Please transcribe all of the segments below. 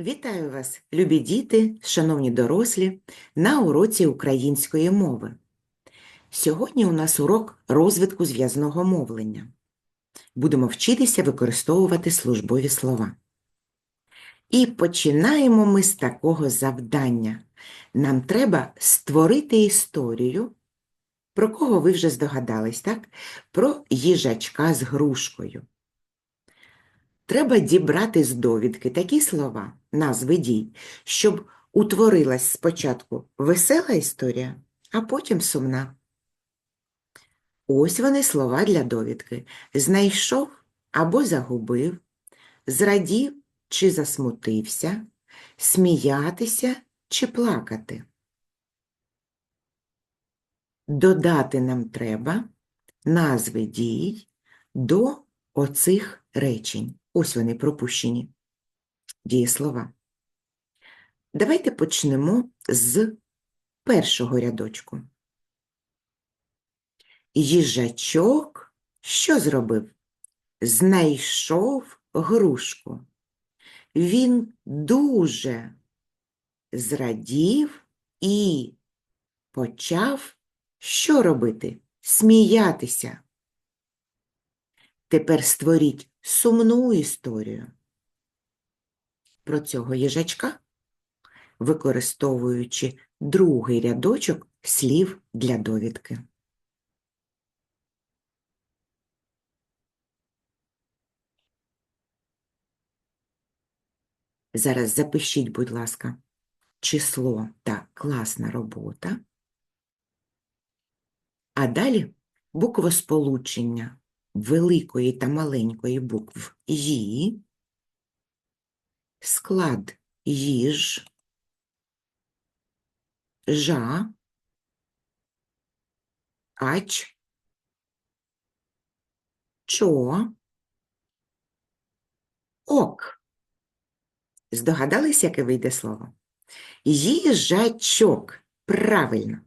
Вітаю вас, любі діти, шановні дорослі, на уроці української мови. Сьогодні у нас урок розвитку зв'язного мовлення. Будемо вчитися використовувати службові слова. І починаємо ми з такого завдання. Нам треба створити історію, про кого ви вже здогадались, так? Про їжачка з грушкою. Треба дібрати з довідки такі слова, назви дій, щоб утворилась спочатку весела історія, а потім сумна. Ось вони слова для довідки. Знайшов або загубив, зрадів чи засмутився, сміятися чи плакати. Додати нам треба назви дій до оцих речень. Ось вони пропущені. Дієслова. Давайте почнемо з першого рядочку. Їжачок що зробив? Знайшов грушку. Він дуже зрадів і почав що робити? Сміятися. Тепер створіть сумну історію про цього їжачка, використовуючи другий рядочок слів для довідки. Зараз запишіть, будь ласка, число та класна робота. А далі буквосполучення великої та маленької букв «ї», склад їж, жа, ач, чо, ок. Здогадались, яке вийде слово? Їжачок. Правильно.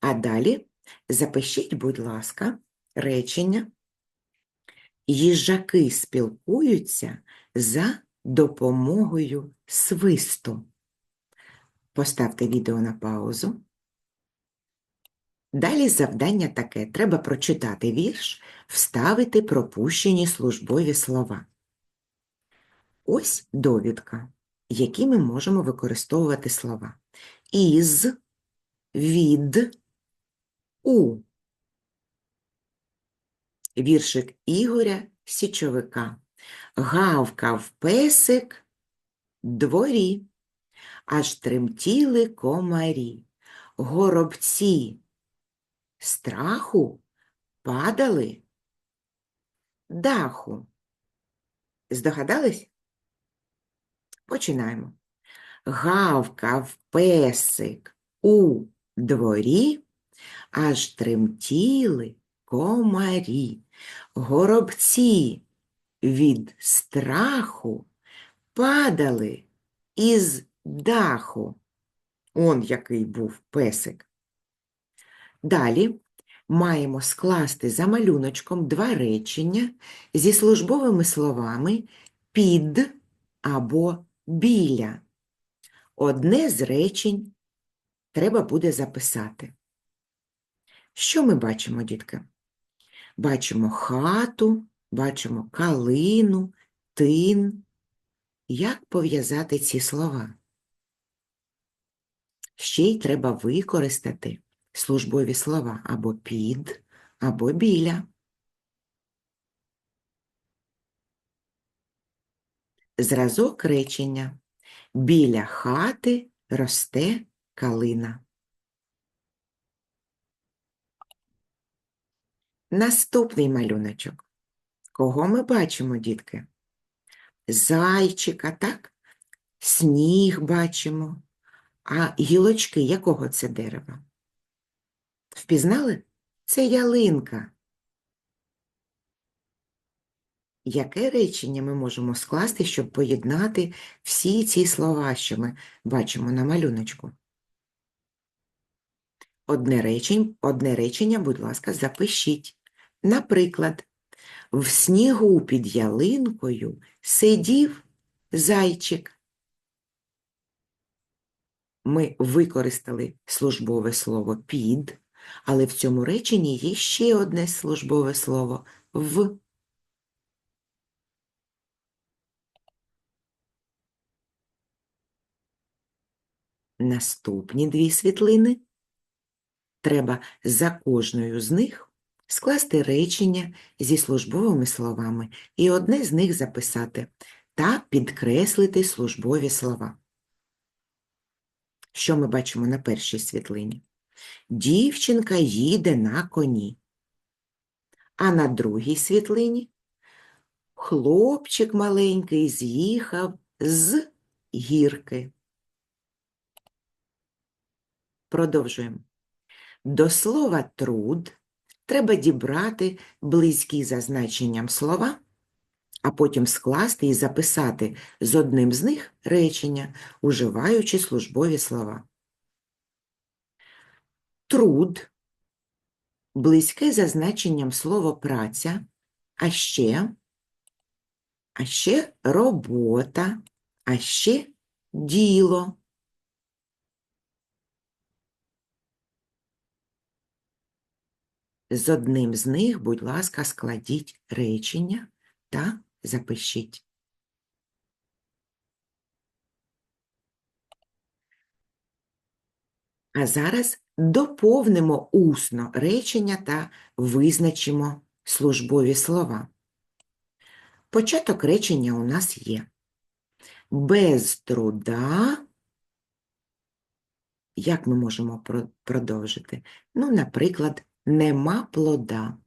А далі запишіть, будь ласка, речення. Їжаки спілкуються за допомогою свисту. Поставте відео на паузу. Далі завдання таке. Треба прочитати вірш, вставити пропущені службові слова. Ось довідка, які ми можемо використовувати слова. Із, від, у. Віршик Ігоря Січовика. Гавкав песик дворі, аж тремтіли комарі. Горобці страху падали даху. Здогадались? Починаємо. Гавкав песик у дворі, аж тремтіли комарі, горобці від страху падали із даху. Он який був песик. Далі маємо скласти за малюночком два речення зі службовими словами під або біля. Одне з речень треба буде записати. Що ми бачимо, дітки? Бачимо хату, бачимо калину, тин. Як пов'язати ці слова? Ще й треба використати службові слова або під, або біля. Зразок речення. Біля хати росте калина. Наступний малюночок. Кого ми бачимо, дітки? Зайчика, так? Сніг бачимо. А гілочки якого це дерева? Впізнали? Це ялинка. Яке речення ми можемо скласти, щоб поєднати всі ці слова, що ми бачимо на малюночку? Одне речень, одне речення, будь ласка, запишіть. Наприклад, в снігу під ялинкою сидів зайчик. Ми використали службове слово під, але в цьому реченні є ще одне службове слово в. Наступні дві світлини. Треба за кожною з них скласти речення зі службовими словами і одне з них записати та підкреслити службові слова. Що ми бачимо на першій світлині? Дівчинка їде на коні. А на другій світлині хлопчик маленький з'їхав з гірки. Продовжуємо. До слова труд треба дібрати близькі за значенням слова, а потім скласти і записати з одним з них речення, уживаючи службові слова. Труд близьке за значенням слово праця, а ще, а ще робота, а ще діло. З одним з них, будь ласка, складіть речення та запишіть. А зараз доповнимо усно речення та визначимо службові слова. Початок речення у нас є. Без труда. Як ми можемо продовжити? Ну, наприклад, нема плода.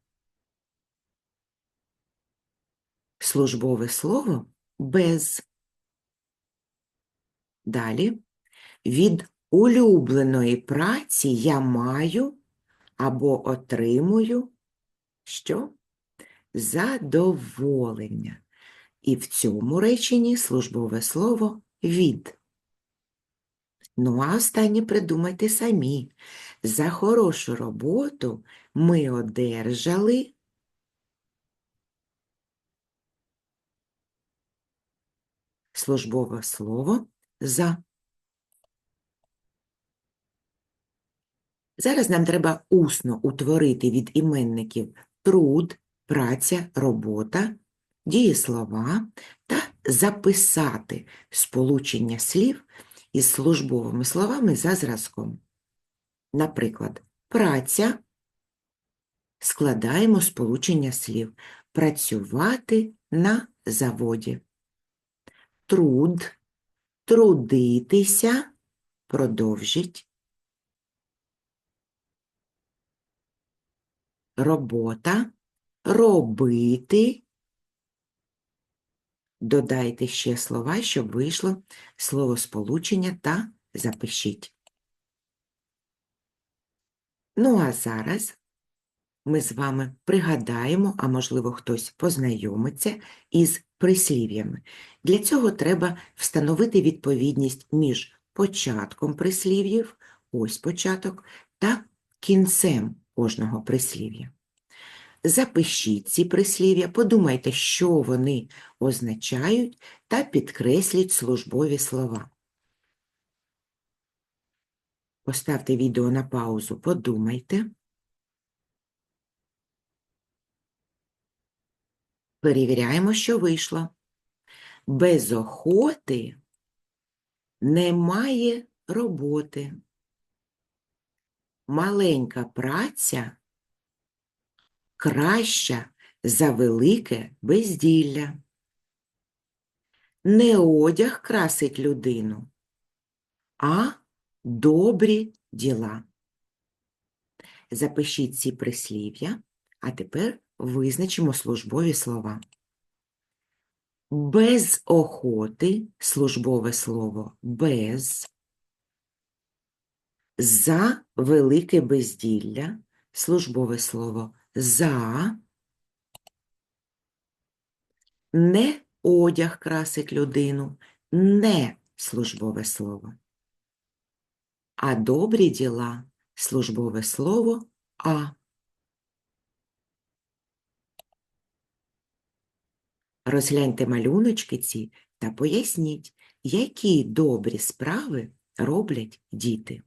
Службове слово без. Далі. Від улюбленої праці я маю або отримую що? Задоволення. І в цьому реченні службове слово від. Ну, а останнє придумайте самі. За хорошу роботу ми одержали службове слово за. Зараз нам треба усно утворити від іменників труд, праця, робота, дієслова та записати сполучення слів із службовими словами за зразком. Наприклад, праця складаємо сполучення слів працювати на заводі. Труд трудитися продовжіть. Робота робити. Додайте ще слова, щоб вийшло словосполучення та запишіть. Ну, а зараз ми з вами пригадаємо, а можливо хтось познайомиться із прислів'ями. Для цього треба встановити відповідність між початком прислів'їв, ось початок, та кінцем кожного прислів'я. Запишіть ці прислів'я, подумайте, що вони означають, та підкресліть службові слова. Поставте відео на паузу, подумайте. Перевіряємо, що вийшло. Без охоти немає роботи. Маленька праця краща за велике безділля. Не одяг красить людину, а добрі діла. Запишіть ці прислів'я, а тепер визначимо службові слова. Без охоти службове слово без, за велике безділля службове слово за, не одяг красить людину, не службове слово. А добрі діла службове слово а. Розгляньте малюночки ці та поясніть, які добрі справи роблять діти.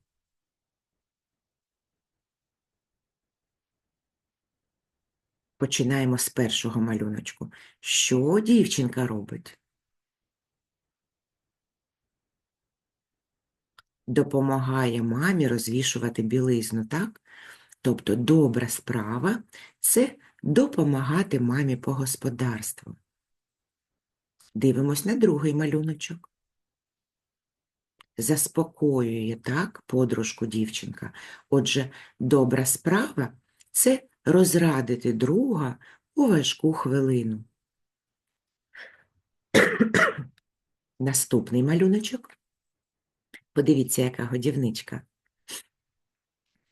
Починаємо з першого малюночку. Що дівчинка робить? Допомагає мамі розвішувати білизну, так? Тобто добра справа це допомагати мамі по господарству. Дивимось на другий малюночок. Заспокоює так подружку дівчинка. Отже, добра справа це розрадити друга у важку хвилину. Наступний малюночок. Подивіться, яка годівничка.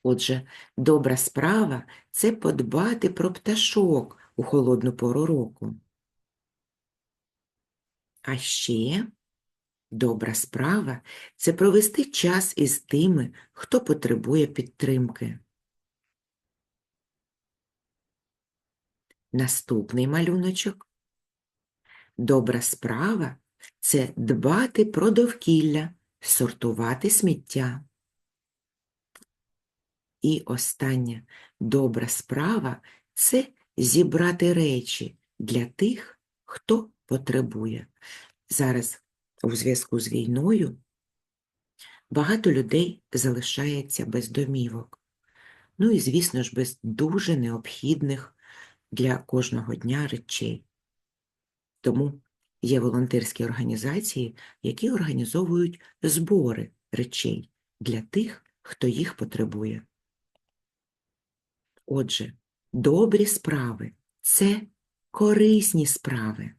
Отже, добра справа це подбати про пташок у холодну пору року. А ще добра справа це провести час із тими, хто потребує підтримки. Наступний малюночок. Добра справа це дбати про довкілля, сортувати сміття. І остання добра справа це зібрати речі для тих, хто потребує. Зараз у зв'язку з війною багато людей залишається без домівок. Ну і, звісно ж, без дуже необхідних для кожного дня речей. Тому є волонтерські організації, які організовують збори речей для тих, хто їх потребує. Отже, добрі справи це корисні справи.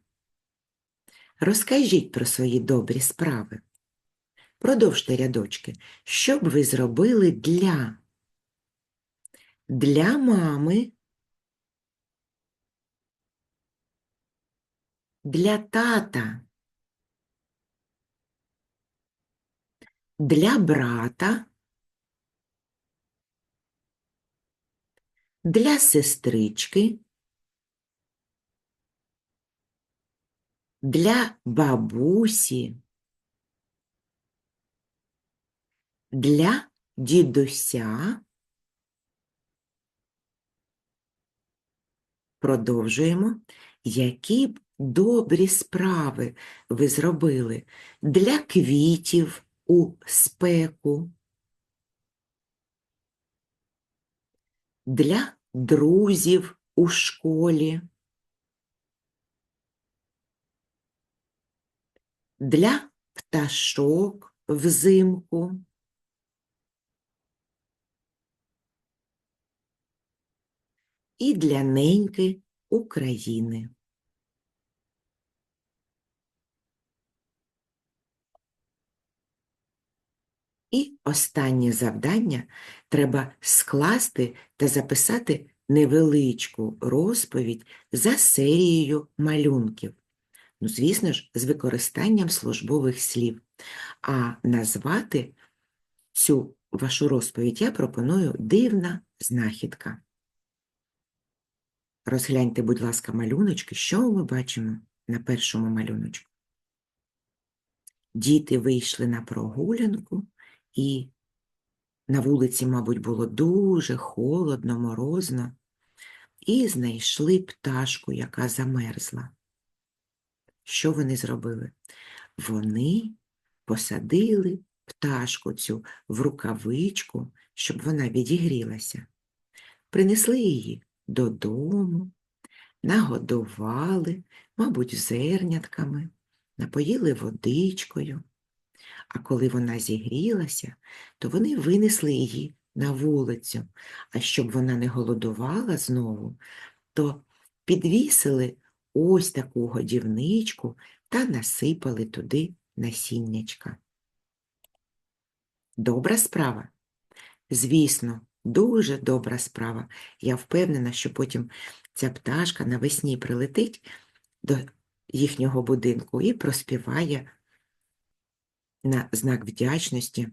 Розкажіть про свої добрі справи. Продовжте рядочки. Що б ви зробили для? Для мами, для тата, для брата, для сестрички, для бабусі, для дідуся. Продовжуємо. Які б добрі справи ви зробили для квітів у спеку, для друзів у школі, для пташок взимку. І для неньки України. І останнє завдання треба скласти та записати невеличку розповідь за серією малюнків. Ну, звісно ж, з використанням службових слів. А назвати цю вашу розповідь я пропоную дивна знахідка. Розгляньте, будь ласка, малюночки, що ми бачимо на першому малюночку. Діти вийшли на прогулянку, і на вулиці, мабуть, було дуже холодно, морозно, і знайшли пташку, яка замерзла. Що вони зробили? Вони посадили пташку цю в рукавичку, щоб вона відігрілася. Принесли її додому, нагодували, мабуть, зернятками, напоїли водичкою. А коли вона зігрілася, то вони винесли її на вулицю, а щоб вона не голодувала знову, то підвісили ось таку годівничку та насипали туди насіннячка. Добра справа? Звісно, дуже добра справа. Я впевнена, що потім ця пташка навесні прилетить до їхнього будинку і проспіває на знак вдячності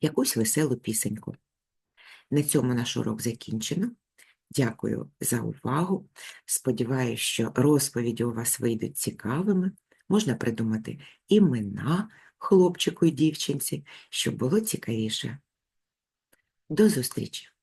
якусь веселу пісеньку. На цьому наш урок закінчено. Дякую за увагу. Сподіваюся, що розповіді у вас вийдуть цікавими. Можна придумати імена хлопчику і дівчинці, щоб було цікавіше. До зустрічі!